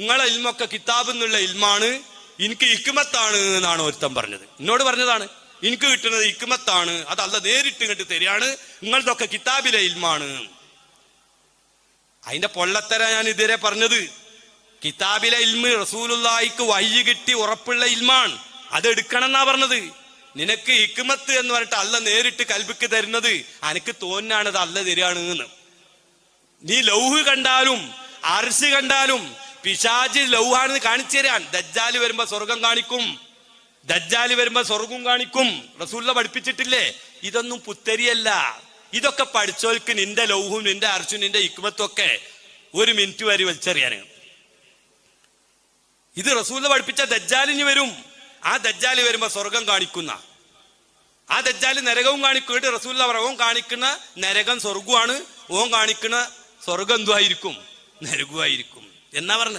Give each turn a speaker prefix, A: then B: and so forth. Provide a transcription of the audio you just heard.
A: നിങ്ങളെ ഇൽമൊക്കെ കിതാബ് എന്നുള്ള ഇൽമാണ് എനിക്ക് ഇക്കുമത്താണ് എന്നാണ് ഒരുത്തൻ പറഞ്ഞത്. എന്നോട് പറഞ്ഞതാണ് എനിക്ക് കിട്ടുന്നത് ഇക്കുമത്താണ് അതല്ല നേരിട്ട് ഇങ്ങോട്ട് തരികയാണ് നിങ്ങളതൊക്കെ കിതാബിലെ ഇൽമാണ്. അതിന്റെ പൊള്ളത്തര ഞാൻ ഇതുവരെ പറഞ്ഞത് കിതാബിലെ ഇൽമ് റസൂലുള്ളാഹിക്ക് വയ്യ കിട്ടി ഉറപ്പുള്ള ഇൽമാണ്. അത് എടുക്കണം എന്നാ പറഞ്ഞത്. നിനക്ക് ഇക്കുമത്ത് എന്ന് പറഞ്ഞിട്ട് അല്ല നേരിട്ട് കൽബിക്ക് തരുന്നത് അനക്ക് തോന്നാണത് അല്ല തരികയാണ് നീ ലൗഹ് കണ്ടാലും അർശ് കണ്ടാലും പിശാജ് ലൗഹാണെന്ന് കാണിച്ചു തരാൻ. ദജ്ജാൽ വരുമ്പോ സ്വർഗം കാണിക്കും. ദജ്ജാൽ വരുമ്പോ സ്വർഗം കാണിക്കും. റസൂല്ല പഠിപ്പിച്ചിട്ടില്ലേ? ഇതൊന്നും പുത്തരിയല്ല. ഇതൊക്കെ പഠിച്ചോൽക്ക് നിന്റെ ലൗഹും നിന്റെ അർശും നിന്റെ ഇക്മത്തും ഒക്കെ ഒരു മിനിറ്റ് വരെ വലിച്ചെറിയാന് ഇത് റസൂല്ല പഠിപ്പിച്ച ദജ്ജാലിന് വരും. ആ ദജ്ജാൽ വരുമ്പോ സ്വർഗം കാണിക്കുന്ന. ആ ദജ്ജാൽ നരകവും കാണിക്കും. റസൂല്ല ഓൻ കാണിക്കുന്ന നരകം സ്വർഗമാണ് ഓം കാണിക്കുന്ന സ്വർഗം എന്തുമായിരിക്കും നരകമായിരിക്കും എന്നാ പറഞ്ഞത്